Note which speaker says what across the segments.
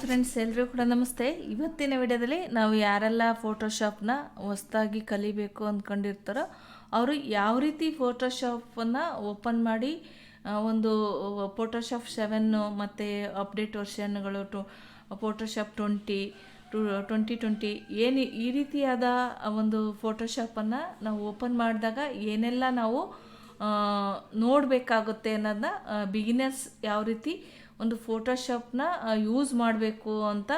Speaker 1: Friends ಎಲ್ಲರೂ ಕೂಡ ನಮಸ್ತೆ. ಇವತ್ತಿನ ವಿಡಿಯೋದಲ್ಲಿ ನಾವು ಯಾರೆಲ್ಲ ಫೋಟೋಶಾಪ್ನ ಹೊಸ್ದಾಗಿ ಕಲಿಬೇಕು ಅಂದ್ಕೊಂಡಿರ್ತಾರೋ ಅವರು ಯಾವ ರೀತಿ ಫೋಟೋಶಾಪನ್ನು ಓಪನ್ ಮಾಡಿ ಒಂದು ಫೋಟೋಶಾಪ್ ಸೆವೆನ್ನು ಮತ್ತು update ವರ್ಷನ್ಗಳು to Photoshop twenty to twenty twenty ಏನು ಈ ರೀತಿಯಾದ ಒಂದು ಫೋಟೋಶಾಪನ್ನು ನಾವು ಓಪನ್ ಮಾಡಿದಾಗ ಏನೆಲ್ಲ ನಾವು ನೋಡಬೇಕಾಗುತ್ತೆ ಅನ್ನೋದನ್ನ ಬಿಗಿನರ್ಸ್ ಯಾವ ರೀತಿ ಒಂದು ಫೋಟೋಶಾಪ್ನ ಯೂಸ್ ಮಾಡಬೇಕು ಅಂತ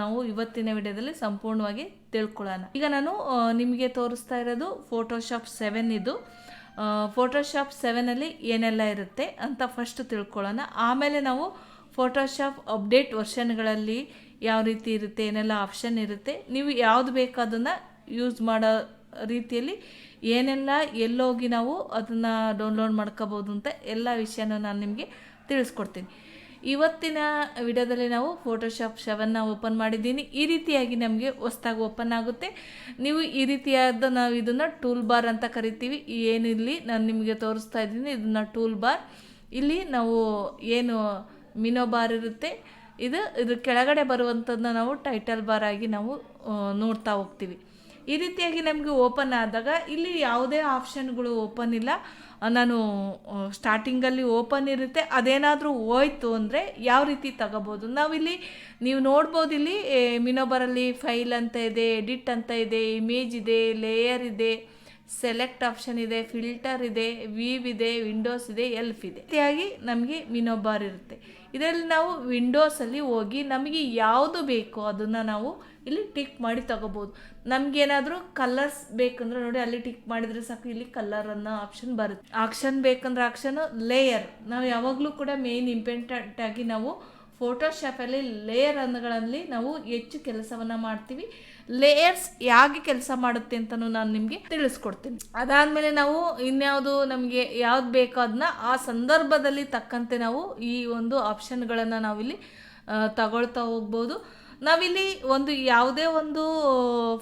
Speaker 1: ನಾವು ಇವತ್ತಿನ ವಿಡಿಯೋದಲ್ಲಿ ಸಂಪೂರ್ಣವಾಗಿ ತಿಳ್ಕೊಳ್ಳೋಣ. ಈಗ ನಾನು ನಿಮಗೆ ತೋರಿಸ್ತಾ ಇರೋದು ಫೋಟೋಶಾಪ್ ಸೆವೆನ್ ಇದು. ಫೋಟೋಶಾಪ್ ಸೆವೆನಲ್ಲಿ ಏನೆಲ್ಲ ಇರುತ್ತೆ ಅಂತ ಫಸ್ಟ್ ತಿಳ್ಕೊಳ್ಳೋಣ. ಆಮೇಲೆ ನಾವು ಫೋಟೋಶಾಪ್ ಅಪ್ಡೇಟ್ ವರ್ಷನ್ಗಳಲ್ಲಿ ಯಾವ ರೀತಿ ಇರುತ್ತೆ, ಏನೆಲ್ಲ ಆಪ್ಷನ್ ಇರುತ್ತೆ, ನೀವು ಯಾವುದು ಬೇಕು ಅದನ್ನು ಯೂಸ್ ಮಾಡೋ ರೀತಿಯಲ್ಲಿ ಏನೆಲ್ಲ ಎಲ್ಲೋಗಿ ನಾವು ಅದನ್ನು ಡೌನ್ಲೋಡ್ ಮಾಡ್ಕೋಬೋದು ಅಂತ ಎಲ್ಲ ವಿಷಯನೂ ನಾನು ನಿಮಗೆ ತಿಳಿಸ್ಕೊಡ್ತೀನಿ. ಇವತ್ತಿನ ವಿಡಿಯೋದಲ್ಲಿ ನಾವು ಫೋಟೋಶಾಪ್ ಶವನ್ನು ಓಪನ್ ಮಾಡಿದ್ದೀನಿ. ಈ ರೀತಿಯಾಗಿ ನಮಗೆ ಹೊಸ್ದಾಗಿ ಓಪನ್ ಆಗುತ್ತೆ. ನೀವು ಈ ರೀತಿಯಾದ ನಾವು ಇದನ್ನು ಟೂಲ್ ಬಾರ್ ಅಂತ ಕರಿತೀವಿ. ಏನಿಲ್ಲಿ ನಾನು ನಿಮಗೆ ತೋರಿಸ್ತಾ ಇದ್ದೀನಿ ಇದನ್ನು ಟೂಲ್ ಬಾರ್ ಇಲ್ಲಿ ನಾವು ಏನು ಮಿನೋ ಬಾರ್ ಇರುತ್ತೆ. ಇದು ಇದ್ರ ಕೆಳಗಡೆ ಬರುವಂಥದ್ದನ್ನ ನಾವು ಟೈಟಲ್ ಬಾರ್ ಆಗಿ ನಾವು ನೋಡ್ತಾ ಹೋಗ್ತೀವಿ. ಈ ರೀತಿಯಾಗಿ ನಮಗೆ ಓಪನ್ ಆದಾಗ ಇಲ್ಲಿ ಯಾವುದೇ ಆಪ್ಷನ್ಗಳು ಓಪನ್ ಇಲ್ಲ. ನಾನು ಸ್ಟಾರ್ಟಿಂಗಲ್ಲಿ ಓಪನ್ ಇರುತ್ತೆ. ಅದೇನಾದರೂ ಹೋಯ್ತು ಅಂದರೆ ಯಾವ ರೀತಿ ತಗೋಬೋದು? ನಾವಿಲ್ಲಿ ನೀವು ನೋಡ್ಬೋದು ಇಲ್ಲಿ ಮಿನೋಬರಲ್ಲಿ ಫೈಲ್ ಅಂತ ಇದೆ ಎಡಿಟ್ ಅಂತ ಇದೆ ಇಮೇಜ್ ಇದೆ ಲೇಯರ್ ಇದೆ. ಸೆಲೆಕ್ಟ್ ಆಪ್ಷನ್ ಇದೆ ಫಿಲ್ಟರ್ ಇದೆ ವೀವ್ ಇದೆ ವಿಂಡೋಸ್ ಇದೆ ಎಲ್ಫ್ ಇದೆ. ರೀತಿಯಾಗಿ ನಮಗೆ ಮಿನೋಬಾರ್ ಇರುತ್ತೆ. ಇದರಲ್ಲಿ ನಾವು ವಿಂಡೋಸಲ್ಲಿ ಹೋಗಿ ನಮಗೆ ಯಾವುದು ಬೇಕೋ ಅದನ್ನು ನಾವು ಇಲ್ಲಿ ಟಿಕ್ ಮಾಡಿ ತಗೋಬೋದು. ನಮಗೇನಾದರೂ ಕಲರ್ಸ್ ಬೇಕಂದ್ರೆ ನೋಡಿ, ಅಲ್ಲಿ ಟಿಕ್ ಮಾಡಿದರೆ ಸಾಕು, ಇಲ್ಲಿ ಕಲರ್ ಅನ್ನೋ ಆಪ್ಷನ್ ಬರುತ್ತೆ. ಆಕ್ಷನ್ ಬೇಕಂದ್ರೆ ಆಕ್ಷನ್ ಲೇಯರ್ ನಾವು ಯಾವಾಗಲೂ ಕೂಡ ಮೇನ್ ಇಂಪಾರ್ಟೆಂಟ್ ಆಗಿ ನಾವು ಫೋಟೋಶಾಪಲ್ಲಿ ಲೇಯರ್ ಅನ್ನಗಳಲ್ಲಿ ನಾವು ಹೆಚ್ಚು ಕೆಲಸವನ್ನು ಮಾಡ್ತೀವಿ. ಲೇಯರ್ಸ್ ಹೇಗೆ ಕೆಲಸ ಮಾಡುತ್ತೆ ಅಂತಲೂ ನಾನು ನಿಮಗೆ ತಿಳಿಸ್ಕೊಡ್ತೀನಿ. ಅದಾದಮೇಲೆ ನಾವು ಇನ್ಯಾವುದು ನಮಗೆ ಯಾವ್ದು ಬೇಕೋ ಅದನ್ನ ಆ ಸಂದರ್ಭದಲ್ಲಿ ತಕ್ಕಂತೆ ನಾವು ಈ ಒಂದು ಆಪ್ಷನ್ಗಳನ್ನು ನಾವಿಲ್ಲಿ ತಗೊಳ್ತಾ ಹೋಗ್ಬೋದು. ನಾವಿಲ್ಲಿ ಒಂದು ಯಾವುದೇ ಒಂದು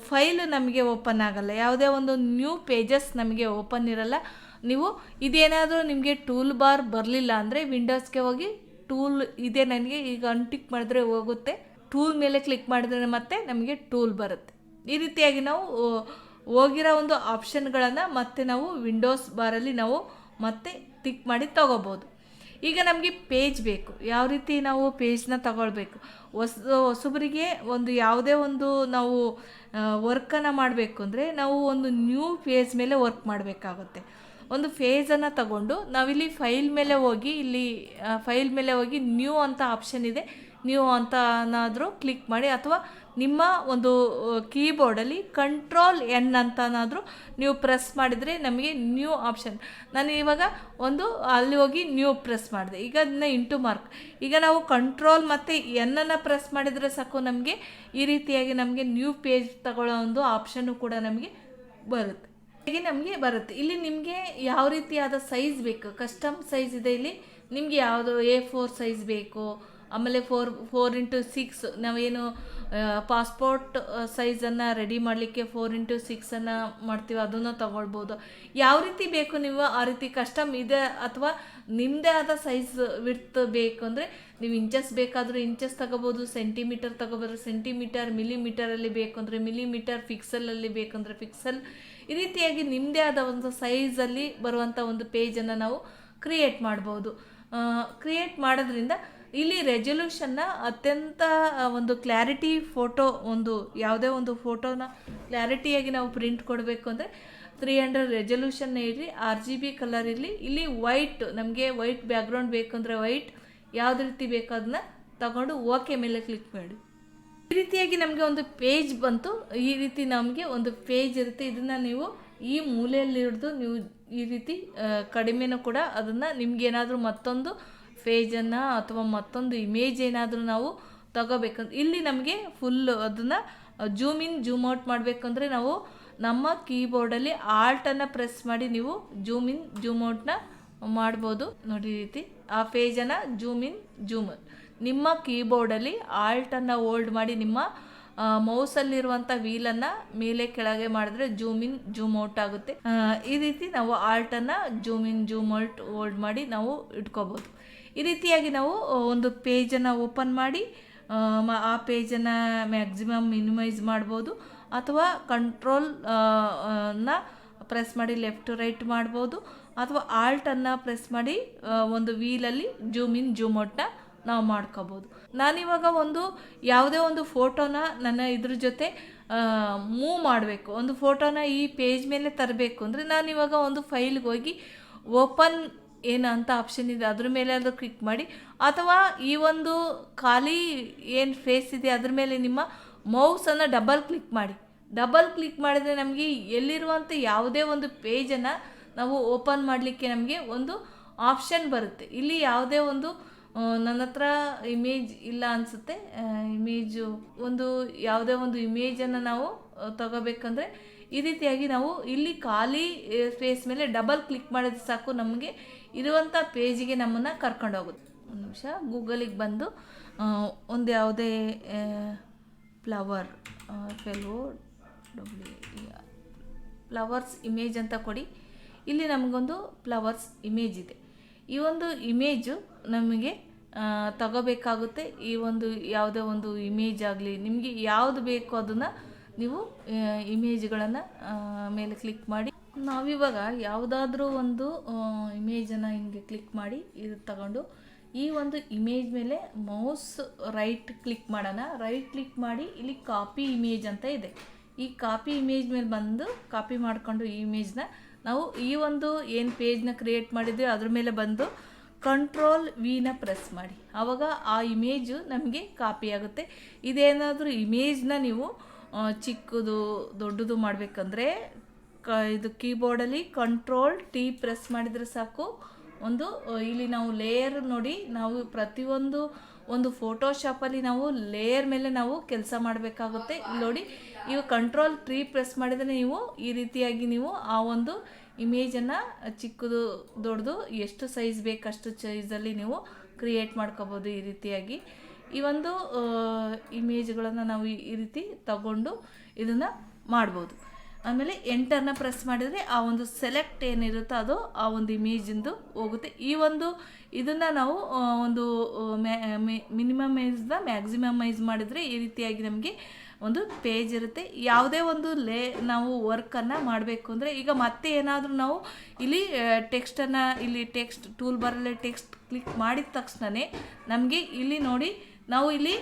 Speaker 1: ಫೈಲ್ ನಮಗೆ ಓಪನ್ ಆಗಲ್ಲ. ಯಾವುದೇ ಒಂದು ನ್ಯೂ ಪೇಜಸ್ ನಮಗೆ ಓಪನ್ ಇರಲ್ಲ. ನೀವು ಇದೇನಾದರೂ ನಿಮಗೆ ಟೂಲ್ ಬಾರ್ ಬರಲಿಲ್ಲ ಅಂದರೆ ವಿಂಡೋಸ್ಗೆ ಹೋಗಿ ಟೂಲ್ ಇದೆ ನನಗೆ, ಈಗ ಅನ್ಟಿಕ್ ಮಾಡಿದ್ರೆ ಹೋಗುತ್ತೆ. ಟೂಲ್ ಮೇಲೆ ಕ್ಲಿಕ್ ಮಾಡಿದ್ರೆ ಮತ್ತೆ ನಮಗೆ ಟೂಲ್ ಬರುತ್ತೆ. ಈ ರೀತಿಯಾಗಿ ನಾವು ಹೋಗಿರೋ ಒಂದು ಆಪ್ಷನ್ಗಳನ್ನು ಮತ್ತೆ ನಾವು ವಿಂಡೋಸ್ ಬಾರಲ್ಲಿ ನಾವು ಮತ್ತೆ ಟಿಕ್ ಮಾಡಿ ತಗೋಬೋದು. ಈಗ ನಮಗೆ ಪೇಜ್ ಬೇಕು. ಯಾವ ರೀತಿ ನಾವು ಪೇಜ್ನ ತಗೊಳ್ಬೇಕು? ಹೊಸ, ಹೊಸಬರಿಗೆ ಒಂದು ಯಾವುದೇ ಒಂದು ನಾವು ವರ್ಕನ್ನು ಮಾಡಬೇಕು ಅಂದರೆ ನಾವು ಒಂದು ನ್ಯೂ ಪೇಜ್ ಮೇಲೆ ವರ್ಕ್ ಮಾಡಬೇಕಾಗುತ್ತೆ. ಒಂದು ಫೇಜನ್ನು ತಗೊಂಡು ನಾವಿಲ್ಲಿ ಫೈಲ್ ಮೇಲೆ ಹೋಗಿ ಇಲ್ಲಿ ಫೈಲ್ ಮೇಲೆ ಹೋಗಿ ನ್ಯೂ ಅಂತ ಆಪ್ಷನ್ ಇದೆ. ನ್ಯೂ ಅಂತನಾದರೂ ಕ್ಲಿಕ್ ಮಾಡಿ ಅಥವಾ ನಿಮ್ಮ ಒಂದು ಕೀಬೋರ್ಡಲ್ಲಿ ಕಂಟ್ರೋಲ್ ಎನ್ ಅಂತನಾದರೂ ನೀವು ಪ್ರೆಸ್ ಮಾಡಿದರೆ ನಮಗೆ ನ್ಯೂ ಆಪ್ಷನ್ ನಾನು ಇವಾಗ ಒಂದು, ಅಲ್ಲಿ ಹೋಗಿ ನ್ಯೂ ಪ್ರೆಸ್ ಮಾಡಿದೆ. ಈಗ ಅದನ್ನ ಇಂಟು ಮಾರ್ಕ್ ಈಗ ನಾವು ಕಂಟ್ರೋಲ್ ಮತ್ತು ಎನ್ನನ್ನು ಪ್ರೆಸ್ ಮಾಡಿದರೆ ಸಾಕು ನಮಗೆ. ಈ ರೀತಿಯಾಗಿ ನಮಗೆ ನ್ಯೂ ಪೇಜ್ ತಗೊಳ್ಳೋ ಒಂದು ಆಪ್ಷನ್ನು ಕೂಡ ನಮಗೆ ಬರುತ್ತೆ. ಹೀಗೆ ನಮಗೆ ಬರುತ್ತೆ. ಇಲ್ಲಿ ನಿಮಗೆ ಯಾವ ರೀತಿಯಾದ ಸೈಜ್ ಬೇಕು? ಕಸ್ಟಮ್ ಸೈಜ್ ಇದೆ ಇಲ್ಲಿ. ನಿಮಗೆ ಯಾವುದು ಎ ಫೋರ್ ಸೈಜ್ ಬೇಕು? ಆಮೇಲೆ ಫೋರ್ ಫೋರ್ ಇಂಟು ಸಿಕ್ಸ್ ನಾವೇನು ಪಾಸ್ಪೋರ್ಟ್ ಸೈಜನ್ನು ರೆಡಿ ಮಾಡಲಿಕ್ಕೆ ಫೋರ್ ಇಂಟು ಸಿಕ್ಸನ್ನು ಮಾಡ್ತೀವಿ ಅದನ್ನು ತೊಗೊಳ್ಬೋದು. ಯಾವ ರೀತಿ ಬೇಕು ನೀವು ಆ ರೀತಿ ಕಸ್ಟಮ್ ಇದೆ ಅಥವಾ ನಿಮ್ಮದೇ ಆದ ಸೈಜ್ ವಿಡ್ತ್ ಬೇಕು ಅಂದರೆ ನೀವು ಇಂಚಸ್ ಬೇಕಾದರೂ ಇಂಚಸ್ ತಗೋಬೋದು ಸೆಂಟಿಮೀಟರ್ ತಗೋಬೋದು ಸೆಂಟಿಮೀಟರ್ ಮಿಲಿಮೀಟರಲ್ಲಿ ಬೇಕು ಅಂದರೆ ಮಿಲಿಮೀಟರ್ ಫಿಕ್ಸಲಲ್ಲಿ ಬೇಕಂದರೆ ಫಿಕ್ಸಲ್ ಈ ರೀತಿಯಾಗಿ ನಿಮ್ಮದೇ ಆದ ಒಂದು ಸೈಜಲ್ಲಿ ಬರುವಂಥ ಒಂದು ಪೇಜನ್ನು ನಾವು ಕ್ರಿಯೇಟ್ ಮಾಡ್ಬೋದು. ಕ್ರಿಯೇಟ್ ಮಾಡೋದ್ರಿಂದ ಇಲ್ಲಿ ರೆಸೊಲ್ಯೂಷನ್ನ ಅತ್ಯಂತ ಒಂದು ಕ್ಲಾರಿಟಿ ಫೋಟೋ ಒಂದು ಯಾವುದೇ ಒಂದು ಫೋಟೋನ ಕ್ಲಾರಿಟಿಯಾಗಿ ನಾವು ಪ್ರಿಂಟ್ ಕೊಡಬೇಕು ಅಂದರೆ ತ್ರೀ ಹಂಡ್ರೆಡ್ ರೆಸೊಲ್ಯೂಷನ್ ಇರಲಿ ಆರ್ ಜಿ ಬಿ ಕಲರ್ ಇರಲಿ, ಇಲ್ಲಿ ವೈಟ್ ನಮಗೆ ವೈಟ್ ಬ್ಯಾಕ್ಗ್ರೌಂಡ್ ಬೇಕಂದರೆ ವೈಟ್ ಯಾವ್ದು ರೀತಿ ಬೇಕಾದನ್ನ ತಗೊಂಡು ಓಕೆ ಮೇಲೆ ಕ್ಲಿಕ್ ಮಾಡಿ. ಈ ರೀತಿಯಾಗಿ ನಮಗೆ ಒಂದು ಪೇಜ್ ಬಂತು. ಈ ರೀತಿ ನಮಗೆ ಒಂದು ಪೇಜ್ ಇರುತ್ತೆ. ಇದನ್ನು ನೀವು ಈ ಮೂಲೆಯಲ್ಲಿ ಹಿಡಿದು ನೀವು ಈ ರೀತಿ ಕಡಿಮೆನೂ ಕೂಡ ಅದನ್ನು ನಿಮ್ಗೇನಾದರೂ ಮತ್ತೊಂದು ಪೇಜನ್ನು ಅಥವಾ ಮತ್ತೊಂದು ಇಮೇಜ್ ಏನಾದರೂ ನಾವು ತಗೋಬೇಕಂದ್ರೆ ಇಲ್ಲಿ ನಮಗೆ ಫುಲ್ ಅದನ್ನು ಜೂಮ್ ಇನ್ ಜೂಮ್ ಔಟ್ ಮಾಡಬೇಕಂದ್ರೆ ನಾವು ನಮ್ಮ ಕೀಬೋರ್ಡಲ್ಲಿ ಆಲ್ಟನ್ನು ಪ್ರೆಸ್ ಮಾಡಿ ನೀವು ಜೂಮ್ ಇನ್ ಜೂಮ್ ಔಟ್ನ ಮಾಡ್ಬೋದು. ನೋಡಿ ರೀತಿ. ಆ ಪೇಜನ್ನು ಜೂಮ್ ಇನ್ ಜೂಮ್ ನಿಮ್ಮ ಕೀಬೋರ್ಡಲ್ಲಿ ಆಲ್ಟನ್ನು ಹೋಲ್ಡ್ ಮಾಡಿ ನಿಮ್ಮ ಮೌಸಲ್ಲಿರುವಂಥ ವೀಲನ್ನು ಮೇಲೆ ಕೆಳಗೆ ಮಾಡಿದ್ರೆ ಜೂಮ್ ಇನ್ ಜೂಮ್ ಔಟ್ ಆಗುತ್ತೆ. ಈ ರೀತಿ ನಾವು ಆಲ್ಟನ್ನು zoom in zoom out hold ಮಾಡಿ ನಾವು ಇಟ್ಕೋಬೋದು. ಈ ರೀತಿಯಾಗಿ ನಾವು ಒಂದು ಪೇಜನ್ನು ಓಪನ್ ಮಾಡಿ ಆ, ಪೇಜನ್ನು ಮ್ಯಾಕ್ಸಿಮಮ್ ಮಿನಿಮೈಸ್ ಮಾಡ್ಬೋದು. ಅಥವಾ ಕಂಟ್ರೋಲ್ನ ಪ್ರೆಸ್ ಮಾಡಿ ಲೆಫ್ಟ್ ರೈಟ್ ಮಾಡ್ಬೋದು. ಅಥವಾ ಆಲ್ಟನ್ನು ಪ್ರೆಸ್ ಮಾಡಿ ಒಂದು ವೀಲಲ್ಲಿ ಜೂಮ್ ಇನ್, ಜೂಮ್ ಔಟ್ನ ನಾವು ಮಾಡ್ಕೋಬೋದು. ನಾನಿವಾಗ ಒಂದು ಯಾವುದೇ ಒಂದು ಫೋಟೋನ ನನ್ನ ಇದ್ರ ಜೊತೆ ಮೂವ್ ಮಾಡಬೇಕು. ಒಂದು ಫೋಟೋನ ಈ ಪೇಜ್ ಮೇಲೆ ತರಬೇಕು ಅಂದರೆ ನಾನಿವಾಗ ಒಂದು ಫೈಲ್ಗೆ ಹೋಗಿ ಓಪನ್ ಏನು ಅಂತ ಆಪ್ಷನ್ ಇದೆ, ಅದ್ರ ಮೇಲೆ ಅದು ಕ್ಲಿಕ್ ಮಾಡಿ, ಅಥವಾ ಈ ಒಂದು ಖಾಲಿ ಏನು ಫೇಸ್ ಇದೆ ಅದ್ರ ಮೇಲೆ ನಿಮ್ಮ ಮೌಸನ್ನು ಡಬಲ್ ಕ್ಲಿಕ್ ಮಾಡಿ. ಡಬಲ್ ಕ್ಲಿಕ್ ಮಾಡಿದರೆ ನಮಗೆ ಎಲ್ಲಿರುವಂಥ ಯಾವುದೇ ಒಂದು ಪೇಜನ್ನು ನಾವು ಓಪನ್ ಮಾಡಲಿಕ್ಕೆ ನಮಗೆ ಒಂದು ಆಪ್ಷನ್ ಬರುತ್ತೆ. ಇಲ್ಲಿ ಯಾವುದೇ ಒಂದು ನನ್ನ ಹತ್ರ ಇಮೇಜ್ ಇಲ್ಲ ಅನಿಸುತ್ತೆ. ಇಮೇಜು, ಒಂದು ಯಾವುದೇ ಒಂದು ಇಮೇಜನ್ನು ನಾವು ತಗೋಬೇಕಂದ್ರೆ ಈ ರೀತಿಯಾಗಿ ನಾವು ಇಲ್ಲಿ ಖಾಲಿ ಸ್ಪೇಸ್ ಮೇಲೆ ಡಬಲ್ ಕ್ಲಿಕ್ ಮಾಡಿದ್ರೆ ಸಾಕು ನಮಗೆ ಇರುವಂಥ ಪೇಜಿಗೆ ನಮ್ಮನ್ನು ಕರ್ಕೊಂಡು ಹೋಗುತ್ತೆ. ಒಂದು ನಿಮಿಷ ಗೂಗಲಿಗೆ ಬಂದು ಒಂದು ಯಾವುದೇ ಫ್ಲವರ್ ಫೆಲೋ ಡಬ್ಲ್ಯೂ ಫ್ಲವರ್ಸ್ ಇಮೇಜ್ ಅಂತ ಕೊಡಿ. ಇಲ್ಲಿ ನಮಗೊಂದು ಫ್ಲವರ್ಸ್ ಇಮೇಜ್ ಇದೆ. ಈ ಒಂದು ಇಮೇಜು ನಮಗೆ ತಗೋಬೇಕಾಗುತ್ತೆ. ಈ ಒಂದು ಯಾವುದೇ ಒಂದು ಇಮೇಜ್ ಆಗಲಿ, ನಿಮಗೆ ಯಾವುದು ಬೇಕು ಅದನ್ನು ನೀವು ಇಮೇಜ್ಗಳನ್ನು ಮೇಲೆ ಕ್ಲಿಕ್ ಮಾಡಿ. ನಾವಿವಾಗ ಯಾವುದಾದ್ರೂ ಒಂದು ಇಮೇಜನ್ನು ಹಿಂಗೆ ಕ್ಲಿಕ್ ಮಾಡಿ, ಇದು ತಗೊಂಡು ಈ ಒಂದು ಇಮೇಜ್ ಮೇಲೆ ಮೌಸ್ ರೈಟ್ ಕ್ಲಿಕ್ ಮಾಡೋಣ. ರೈಟ್ ಕ್ಲಿಕ್ ಮಾಡಿ ಇಲ್ಲಿ ಕಾಪಿ ಇಮೇಜ್ ಅಂತ ಇದೆ. ಈ ಕಾಪಿ ಇಮೇಜ್ ಮೇಲೆ ಬಂದು ಕಾಪಿ ಮಾಡಿಕೊಂಡು ಈ ಇಮೇಜ್ನ ನಾವು ಈ ಒಂದು ಏನು ಪೇಜ್ನ ಕ್ರಿಯೇಟ್ ಮಾಡಿದ್ವಿ, ಅದ್ರ ಮೇಲೆ ಬಂದು ಕಂಟ್ರೋಲ್ ವಿನ ಪ್ರೆಸ್ ಮಾಡಿ. ಆವಾಗ ಆ ಇಮೇಜು ನಮಗೆ ಕಾಪಿ ಆಗುತ್ತೆ. ಇದೇನಾದರೂ ಇಮೇಜ್ನ ನೀವು ಚಿಕ್ಕದು, ದೊಡ್ಡದು ಮಾಡಬೇಕಂದ್ರೆ, ಕ, ಇದು ಕೀಬೋರ್ಡಲ್ಲಿ ಕಂಟ್ರೋಲ್ ಟಿ ಪ್ರೆಸ್ ಮಾಡಿದರೆ ಸಾಕು. ಒಂದು ಇಲ್ಲಿ ನಾವು ಲೇಯರ್ ನೋಡಿ, ನಾವು ಪ್ರತಿಯೊಂದು ಒಂದು ಫೋಟೋಶಾಪಲ್ಲಿ ನಾವು ಲೇಯರ್ ಮೇಲೆ ನಾವು ಕೆಲಸ ಮಾಡಬೇಕಾಗುತ್ತೆ. ಇಲ್ಲಿ ನೋಡಿ ಈಗ ಕಂಟ್ರೋಲ್ ಟ್ರೀ ಪ್ರೆಸ್ ಮಾಡಿದರೆ ನೀವು ಈ ರೀತಿಯಾಗಿ ನೀವು ಆ ಒಂದು ಇಮೇಜನ್ನು ಚಿಕ್ಕದು ದೊಡ್ಡದು ಎಷ್ಟು ಸೈಜ್ ಬೇಕಷ್ಟು ಸೈಜಲ್ಲಿ ನೀವು ಕ್ರಿಯೇಟ್ ಮಾಡ್ಕೋಬೋದು ಈ ರೀತಿಯಾಗಿ. ಈ ಒಂದು ಇಮೇಜ್ಗಳನ್ನು ನಾವು ಈ- ರೀತಿ ತಗೊಂಡು ಇದನ್ನು ಮಾಡ್ಬೋದು. ಆಮೇಲೆ ಎಂಟರ್ನ ಪ್ರೆಸ್ ಮಾಡಿದರೆ ಆ ಒಂದು ಸೆಲೆಕ್ಟ್ ಏನಿರುತ್ತೋ ಅದು ಆ ಒಂದು ಇಮೇಜಿಂದು ಹೋಗುತ್ತೆ. ಈ ಒಂದು ಇದನ್ನು ನಾವು ಒಂದು ಮ್ಯಾ ಮಿನಿಮಮೈಸ್ದ ಮ್ಯಾಕ್ಸಿಮಮೈಸ್ ಮಾಡಿದರೆ ಈ ರೀತಿಯಾಗಿ ನಮಗೆ ಒಂದು ಪೇಜ್ ಇರುತ್ತೆ. ಯಾವುದೇ ಒಂದು ಲೇ, ನಾವು ವರ್ಕನ್ನು ಮಾಡಬೇಕು ಅಂದರೆ ಈಗ ಮತ್ತೆ ಏನಾದರೂ ನಾವು ಇಲ್ಲಿ ಟೆಕ್ಸ್ಟನ್ನು ಇಲ್ಲಿ ಟೆಕ್ಸ್ಟ್ ಟೂಲ್ ಬರಲ್ಲೇ ಟೆಕ್ಸ್ಟ್ ಕ್ಲಿಕ್ ಮಾಡಿದ ತಕ್ಷಣವೇ ನಮಗೆ ಇಲ್ಲಿ ನೋಡಿ ನಾವು ಇಲ್ಲಿ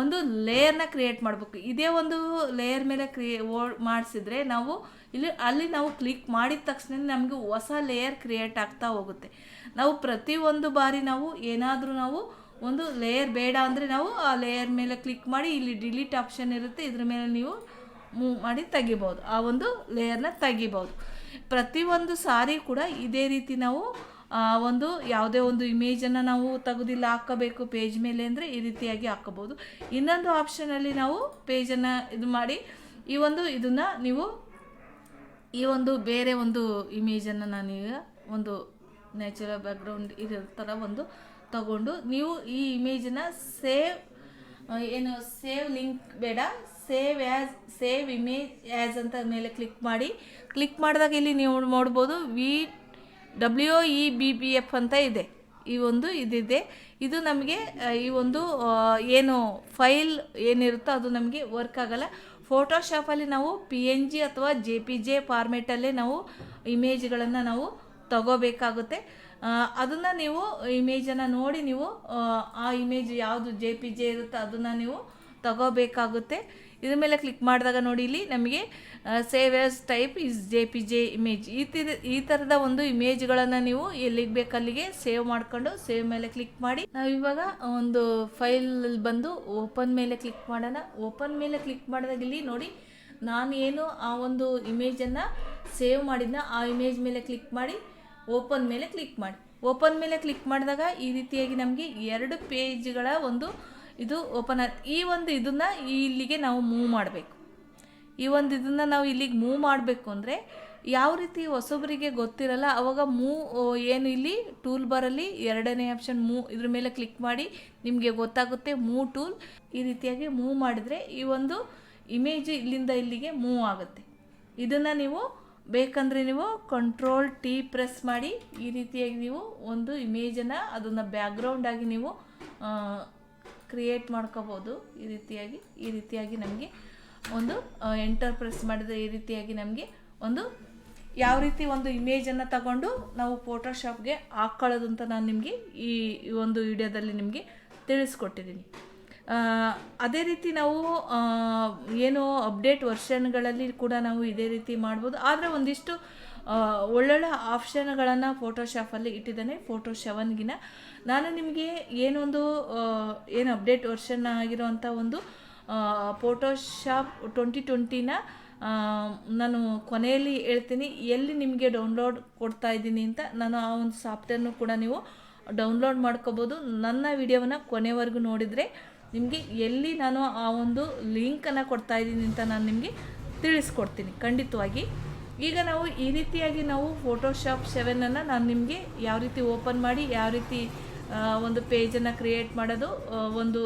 Speaker 1: ಒಂದು ಲೇಯರ್ನ ಕ್ರಿಯೇಟ್ ಮಾಡಬೇಕು. ಇದೇ ಒಂದು ಲೇಯರ್ ಮೇಲೆ ಕ್ರಿಯೇ ಓ, ಮಾಡಿಸಿದ್ರೆ ನಾವು ಇಲ್ಲಿ, ಅಲ್ಲಿ ನಾವು ಕ್ಲಿಕ್ ಮಾಡಿದ ತಕ್ಷಣ ನಮಗೆ ಹೊಸ ಲೇಯರ್ ಕ್ರಿಯೇಟ್ ಆಗ್ತಾ ಹೋಗುತ್ತೆ. ನಾವು ಪ್ರತಿಯೊಂದು ಬಾರಿ ನಾವು ಏನಾದರೂ ನಾವು ಒಂದು ಲೇಯರ್ ಬೇಡ ಅಂದರೆ ನಾವು ಆ ಲೇಯರ್ ಮೇಲೆ ಕ್ಲಿಕ್ ಮಾಡಿ ಇಲ್ಲಿ ಡಿಲೀಟ್ ಆಪ್ಷನ್ ಇರುತ್ತೆ, ಇದ್ರ ಮೇಲೆ ನೀವು ಮೂವ್ ಮಾಡಿ ತೆಗಿಬೋದು. ಆ ಒಂದು ಲೇಯರ್ನ ತೆಗಿಬೋದು. ಪ್ರತಿಯೊಂದು ಸಾರಿ ಕೂಡ ಇದೇ ರೀತಿ ನಾವು ಒಂದು ಯಾವುದೇ ಒಂದು ಇಮೇಜನ್ನು ನಾವು ತೆಗೆದಿಲ್ಲ, ಹಾಕಬೇಕು ಪೇಜ್ ಮೇಲೆ ಅಂದರೆ ಈ ರೀತಿಯಾಗಿ ಹಾಕಬಹುದು. ಇನ್ನೊಂದು ಆಪ್ಷನಲ್ಲಿ ನಾವು ಪೇಜನ್ನು ಇದು ಮಾಡಿ, ಈ ಒಂದು ಇದನ್ನು ನೀವು, ಈ ಒಂದು ಬೇರೆ ಒಂದು ಇಮೇಜನ್ನು ನಾನೀಗ ಒಂದು ನ್ಯಾಚುರಲ್ ಬ್ಯಾಕ್ಗ್ರೌಂಡ್ ಇದರ ಥರ ಒಂದು ತಗೊಂಡು ನೀವು ಈ ಇಮೇಜನ್ನ ಸೇವ್ ಏನು ಸೇವ್ ಲಿಂಕ್ ಬೇಡ save as save image as ಅಂತ ಮೇಲೆ ಕ್ಲಿಕ್ ಮಾಡಿ. ಕ್ಲಿಕ್ ಮಾಡಿದಾಗ ಇಲ್ಲಿ ನೀವು ನೋಡ್ಬೋದು V W E B B F ಅಂತ ಇದೆ. ಈ ಒಂದು ಇದಿದೆ. ಇದು ನಮಗೆ ಈ ಒಂದು ಏನು ಫೈಲ್ ಏನಿರುತ್ತೋ ಅದು ನಮಗೆ ವರ್ಕ್ ಆಗಲ್ಲ. ಫೋಟೋಶಾಪಲ್ಲಿ ನಾವು ಪಿ ಎನ್ ಜಿ ಅಥವಾ ಜೆ ಪಿ ಜೆ ಫಾರ್ಮೇಟಲ್ಲೇ ನಾವು ಇಮೇಜ್ಗಳನ್ನು ನಾವು ತಗೋಬೇಕಾಗುತ್ತೆ. ಅದನ್ನು ನೀವು ಇಮೇಜನ್ನು ನೋಡಿ ನೀವು ಆ, ಇಮೇಜ್ ಯಾವುದು ಜೆ ಪಿ ಜೆ ಇರುತ್ತೋ ಅದನ್ನು ನೀವು ತಗೋಬೇಕಾಗುತ್ತೆ. ಇದ್ರ ಮೇಲೆ ಕ್ಲಿಕ್ ಮಾಡಿದಾಗ ನೋಡಿ ಇಲ್ಲಿ ನಮಗೆ save as type is J P G image ಈ ಥರ ಈ ಥರದ ಒಂದು ಇಮೇಜ್ಗಳನ್ನು ನೀವು ಎಲ್ಲಿಗೆ ಬೇಕು ಅಲ್ಲಿಗೆ ಸೇವ್ ಮಾಡ್ಕೊಂಡು ಸೇವ್ ಮೇಲೆ ಕ್ಲಿಕ್ ಮಾಡಿ. ನಾವಿವಾಗ ಒಂದು ಫೈಲ್ ಬಂದು ಓಪನ್ ಮೇಲೆ ಕ್ಲಿಕ್ ಮಾಡೋಣ. ಓಪನ್ ಮೇಲೆ ಕ್ಲಿಕ್ ಮಾಡಿದಾಗ ಇಲ್ಲಿ ನೋಡಿ ನಾನು ಏನು ಆ ಒಂದು ಇಮೇಜನ್ನು ಸೇವ್ ಮಾಡಿದ್ನ ಆ ಇಮೇಜ್ ಮೇಲೆ ಕ್ಲಿಕ್ ಮಾಡಿ. ಓಪನ್ ಮೇಲೆ ಕ್ಲಿಕ್ ಮಾಡಿ. ಓಪನ್ ಮೇಲೆ ಕ್ಲಿಕ್ ಮಾಡಿದಾಗ ಈ ರೀತಿಯಾಗಿ ನಮಗೆ ಎರಡು ಪೇಜ್ಗಳ ಒಂದು ಇದು ಓಪನ್ ಆಯ್ತು ಈ ಒಂದು ಇದನ್ನು ಇಲ್ಲಿಗೆ ನಾವು ಮೂವ್ ಮಾಡಬೇಕು. ಈ ಒಂದು ಇದನ್ನು ನಾವು ಇಲ್ಲಿಗೆ ಮೂವ್ ಮಾಡಬೇಕು ಅಂದರೆ ಯಾವ ರೀತಿ ಹೊಸಬರಿಗೆ ಗೊತ್ತಿರಲ್ಲ, ಅವಾಗ ಮೂ ಏನು ಇಲ್ಲಿ ಟೂಲ್ ಬಾರಲ್ಲಿ ಎರಡನೇ ಆಪ್ಷನ್ ಮೂ, ಇದ್ರ ಮೇಲೆ ಕ್ಲಿಕ್ ಮಾಡಿ ನಿಮಗೆ ಗೊತ್ತಾಗುತ್ತೆ ಮೂ ಟೂಲ್. ಈ ರೀತಿಯಾಗಿ ಮೂವ್ ಮಾಡಿದರೆ ಈ ಒಂದು ಇಮೇಜ್ ಇಲ್ಲಿಂದ ಇಲ್ಲಿಗೆ ಮೂವ್ ಆಗುತ್ತೆ. ಇದನ್ನು ನೀವು ಬೇಕಂದರೆ ನೀವು ಕಂಟ್ರೋಲ್ ಟಿ ಪ್ರೆಸ್ ಮಾಡಿ ಈ ರೀತಿಯಾಗಿ ನೀವು ಒಂದು ಇಮೇಜನ್ನು ಅದನ್ನು ಬ್ಯಾಗ್ರೌಂಡಾಗಿ ನೀವು ಕ್ರಿಯೇಟ್ ಮಾಡ್ಕೋಬೋದು. ಈ ರೀತಿಯಾಗಿ ಈ ರೀತಿಯಾಗಿ ನಮಗೆ ಒಂದು ಎಂಟರ್ ಪ್ರೆಸ್ ಮಾಡಿದರೆ ಈ ರೀತಿಯಾಗಿ ನಮಗೆ ಒಂದು ಯಾವ ರೀತಿ ಒಂದು ಇಮೇಜನ್ನು ತಗೊಂಡು ನಾವು ಫೋಟೋಶಾಪ್ಗೆ ಹಾಕ್ಕೊಳ್ಳೋದು ಅಂತ ನಾನು ನಿಮಗೆ ಈ ಒಂದು ವಿಡಿಯೋದಲ್ಲಿ ನಿಮಗೆ ತಿಳಿಸ್ಕೊಟ್ಟಿದ್ದೀನಿ ಅದೇ ರೀತಿ ನಾವು ಏನು ಅಪ್ಡೇಟ್ ವರ್ಷನ್ಗಳಲ್ಲಿ ಕೂಡ ನಾವು ಇದೇ ರೀತಿ ಮಾಡ್ಬೋದು. ಆದರೆ ಒಂದಿಷ್ಟು ಒಳ್ಳೊಳ್ಳೆ ಆಪ್ಷನ್ಗಳನ್ನು ಫೋಟೋಶಾಪಲ್ಲಿ ಇಟ್ಟಿದ್ದಾನೆ ಫೋಟೋ ಶವನ್ಗಿನ ನಾನು ನಿಮಗೆ ಏನೊಂದು ಏನು ಅಪ್ಡೇಟ್ ವರ್ಷನ್ ಆಗಿರೋವಂಥ ಒಂದು ಫೋಟೋಶಾಪ್ ಟ್ವೆಂಟಿ ಟ್ವೆಂಟಿನ ನಾನು ಕೊನೆಯಲ್ಲಿ ಹೇಳ್ತೀನಿ, ಎಲ್ಲಿ ನಿಮಗೆ ಡೌನ್ಲೋಡ್ ಕೊಡ್ತಾ ಇದ್ದೀನಿ ಅಂತ ನಾನು ಆ ಒಂದು ಸಾಫ್ಟ್ವೇರ್ನು ಕೂಡ ನೀವು ಡೌನ್ಲೋಡ್ ಮಾಡ್ಕೋಬೋದು. ನನ್ನ ವಿಡಿಯೋವನ್ನು ಕೊನೆವರೆಗೂ ನೋಡಿದರೆ ನಿಮಗೆ ಎಲ್ಲಿ ನಾನು ಆ ಒಂದು ಲಿಂಕನ್ನು ಕೊಡ್ತಾ ಇದ್ದೀನಿ ಅಂತ ನಾನು ನಿಮಗೆ ತಿಳಿಸ್ಕೊಡ್ತೀನಿ. ಖಂಡಿತವಾಗಿ. ಈಗ ನಾವು ಈ ರೀತಿಯಾಗಿ ನಾವು ಫೋಟೋಶಾಪ್ ಸೆವೆನನ್ನು ನಾನು ನಿಮಗೆ ಯಾವ ರೀತಿ ಓಪನ್ ಮಾಡಿ, ಯಾವ ರೀತಿ ಒಂದು ಪೇಜನ್ನು ಕ್ರಿಯೇಟ್ ಮಾಡೋದು ಒಂದು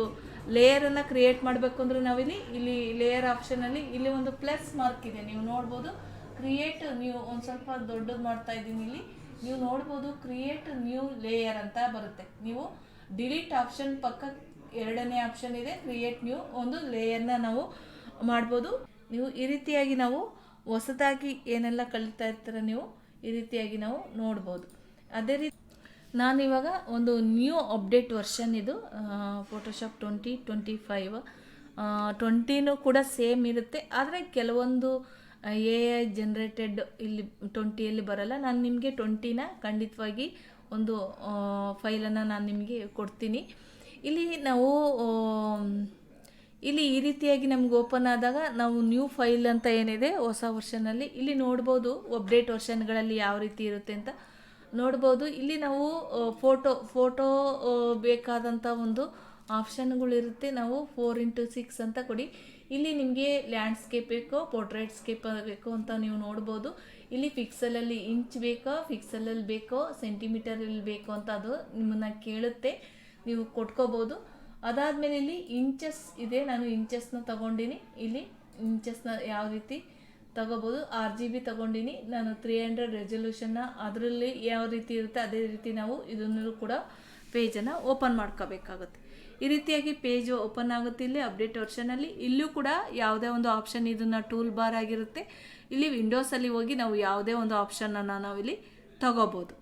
Speaker 1: ಲೇಯರನ್ನು ಕ್ರಿಯೇಟ್ ಮಾಡಬೇಕು ಅಂದರೆ ನಾವಿಲ್ಲಿ ಇಲ್ಲಿ ಲೇಯರ್ ಆಪ್ಷನಲ್ಲಿ ಇಲ್ಲಿ ಒಂದು ಪ್ಲಸ್ ಮಾರ್ಕ್ ಇದೆ. ನೀವು ನೋಡ್ಬೋದು ಕ್ರಿಯೇಟ್ ನೀವು ಒಂದು ಸ್ವಲ್ಪ ದೊಡ್ಡದು ಮಾಡ್ತಾ ಇದ್ದೀನಿ ಇಲ್ಲಿ. ನೀವು ನೋಡ್ಬೋದು ಕ್ರಿಯೇಟ್ ನ್ಯೂ ಲೇಯರ್ ಅಂತ ಬರುತ್ತೆ. ನೀವು ಡಿಲೀಟ್ ಆಪ್ಷನ್ ಪಕ್ಕ ಎರಡನೇ ಆಪ್ಷನ್ ಇದೆ ಕ್ರಿಯೇಟ್ ನ್ಯೂ ಒಂದು ಲೇಯರ್ನ ನಾವು ಮಾಡ್ಬೋದು. ನೀವು ಈ ರೀತಿಯಾಗಿ ನಾವು ಹೊಸದಾಗಿ ಏನೆಲ್ಲ ಕಲಿತಾ ಇರ್ತೀರ ನೀವು ಈ ರೀತಿಯಾಗಿ ನಾವು ನೋಡ್ಬೋದು. ಅದೇ ರೀತಿ ನಾನಿವಾಗ ಒಂದು ನ್ಯೂ ಅಪ್ಡೇಟ್ ವರ್ಷನ್ ಇದು ಫೋಟೋಶಾಪ್ ಟ್ವೆಂಟಿ ಟ್ವೆಂಟಿ ಫೈವ್ ಟ್ವೆಂಟಿನೂ ಕೂಡ ಸೇಮ್ ಇರುತ್ತೆ. ಆದರೆ ಕೆಲವೊಂದು ಎ ಐ ಜನ್ರೇಟೆಡ್ ಇಲ್ಲಿ ಟ್ವೆಂಟಿಯಲ್ಲಿ ಬರಲ್ಲ. ನಾನು ನಿಮಗೆ ಟ್ವೆಂಟಿನ ಖಂಡಿತವಾಗಿ ಒಂದು ಫೈಲನ್ನು ನಾನು ನಿಮಗೆ ಕೊಡ್ತೀನಿ. ಇಲ್ಲಿ ನಾವು ಇಲ್ಲಿ ಈ ರೀತಿಯಾಗಿ ನಮ್ಗೆ ಓಪನ್ ಆದಾಗ ನಾವು ನ್ಯೂ ಫೈಲ್ ಅಂತ ಏನಿದೆ, ಹೊಸ ವರ್ಷನಲ್ಲಿ ಇಲ್ಲಿ ನೋಡ್ಬೋದು ಅಪ್ಡೇಟ್ ವರ್ಷನ್ಗಳಲ್ಲಿ ಯಾವ ರೀತಿ ಇರುತ್ತೆ ಅಂತ. ನೋಡ್ಬೋದು, ಇಲ್ಲಿ ನಾವು ಫೋಟೋ ಫೋಟೋ ಬೇಕಾದಂಥ ಒಂದು ಆಪ್ಷನ್ಗಳಿರುತ್ತೆ ನಾವು ಫೋರ್ ಇಂಟು ಸಿಕ್ಸ್ ಅಂತ ಕೊಡಿ. ಇಲ್ಲಿ ನಿಮಗೆ ಲ್ಯಾಂಡ್ಸ್ಕೇಪ್ ಬೇಕೋ ಪೋರ್ಟ್ರೇಟ್ಸ್ಕೇಪ್ ಬೇಕೋ ಅಂತ ನೀವು ನೋಡ್ಬೋದು. ಇಲ್ಲಿ ಫಿಕ್ಸಲಲ್ಲಿ ಇಂಚ್ ಬೇಕೋ ಫಿಕ್ಸಲಲ್ಲಿ ಬೇಕೋ ಸೆಂಟಿಮೀಟರಲ್ಲಿ ಬೇಕೋ ಅಂತ ಅದು ನಿಮ್ಮನ್ನು ಕೇಳುತ್ತೆ. ನೀವು ಕೊಟ್ಕೋಬೋದು. ಅದಾದಮೇಲೆ ಇಲ್ಲಿ ಇಂಚಸ್ ಇದೆ. ನಾನು ಇಂಚಸ್ನ ತಗೊಂಡಿನಿ. ಇಲ್ಲಿ ಇಂಚಸ್ನ ಯಾವ ರೀತಿ ತಗೋಬೋದು. ಆರ್ ಜಿ ಬಿ ತಗೊಂಡಿನಿ. ನಾನು ತ್ರೀ ಹಂಡ್ರೆಡ್ ರೆಸೊಲ್ಯೂಷನ್ನ ಅದರಲ್ಲಿ ಯಾವ ರೀತಿ ಇರುತ್ತೆ ಅದೇ ರೀತಿ ನಾವು ಇದನ್ನು ಕೂಡ ಪೇಜನ್ನು ಓಪನ್ ಮಾಡ್ಕೋಬೇಕಾಗುತ್ತೆ. ಈ ರೀತಿಯಾಗಿ ಪೇಜ್ ಓಪನ್ ಆಗುತ್ತೆ ಇಲ್ಲಿ ಅಪ್ಡೇಟ್ ವರ್ಷನಲ್ಲಿ ಇಲ್ಲೂ ಕೂಡ ಯಾವುದೇ ಒಂದು ಆಪ್ಷನ್ ಇದನ್ನು ಟೂಲ್ ಬಾರ್ ಆಗಿರುತ್ತೆ. ಇಲ್ಲಿ ವಿಂಡೋಸಲ್ಲಿ ಹೋಗಿ ನಾವು ಯಾವುದೇ ಒಂದು ಆಪ್ಷನನ್ನು ನಾವಿಲ್ಲಿ ತಗೋಬೋದು.